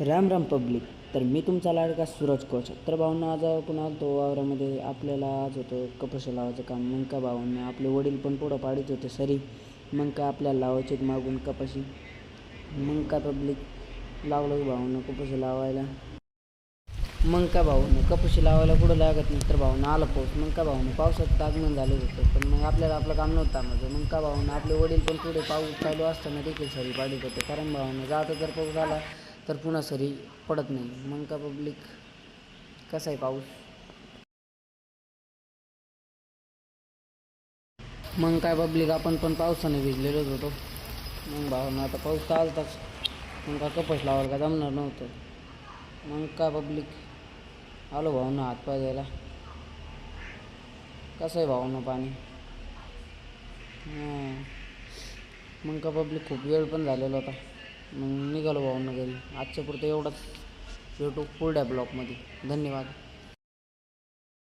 Ram Ram public. तर मी तुमचा लाडका सूरज कोच. तर भाऊंना आज आपण तो वावरामध्ये. आपल्याला आज होतं कपशे लावायचं काम. मग का भाऊंना आपले वडील पण पुढं पाडीत होते सरी. मग का आपल्याला लावायचे मागून कपाशी मग का पब्लिक लावलं भाऊनं कपाशी लावायला? मग का भाऊनं कपाशी लावायला कुठं लागत नाही? तर भाऊनं आलं पाऊस. मग का भाऊनं पावसाचं आगमन झालं होतं. पण मग आपल्याला आपलं काम नव्हतं माझं मग का भाऊनं आपले वडील पण पुढे पाऊस चालू असताना देखील सरी पाडीत होते. कारण भाऊनं जाता जर पाऊस आला तर पुन्हा सरी पडत नाही. मग का पब्लिक कसा आहे पाऊस? मग काय पब्लिक आपण पण पावसाने भिजलेलोच होतो. मग भावना आता पाऊस तर आलताच. मग का कपस लावायला का जमणार नव्हतं? मग काय पब्लिक आलो भावना हातपाय द्यायला कसं आहे भावना पाणी? हां. मग का पब्लिक खूप वेळ पण झालेला होता. मग निघालो भावना घरी आजच्या पुरतं एवढंच. भेटू पुढल्या ब्लॉकमध्ये धन्यवाद.